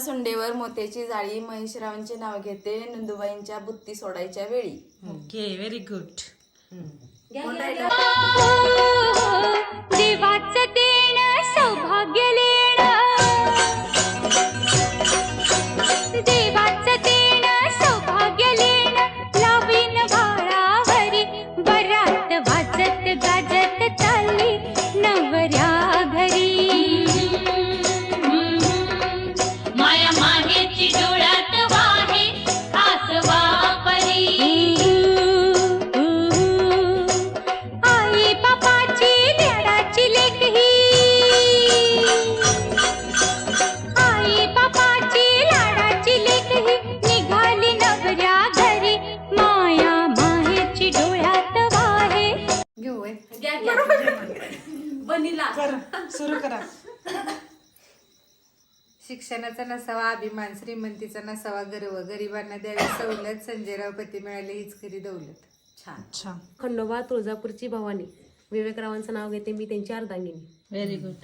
सोंडेवर मोत्याची जाळी महेशरावांचे नाव घेते नंदुबाईंच्या बुत्ती सोडायच्या वेळी. ओके व्हेरी गुड देवाचं देण सौभाग्य लेण. देवाचं देण सौभाग्य लेण. लावीन घरावरी बरात वाजत गाजत होय. सुरू करा शिक्षणाचा नसावा अभिमान श्रीमंतीचा नसावा गर्व गरिबांना द्यावी सवलत संजयराव पती मिळाले हीच खरी दौलत. छान. छान खंडोबा तुळजापूरची भवानी. विवेकरावांचं नाव घेते मी त्यांची अर्धांगिनी. Very good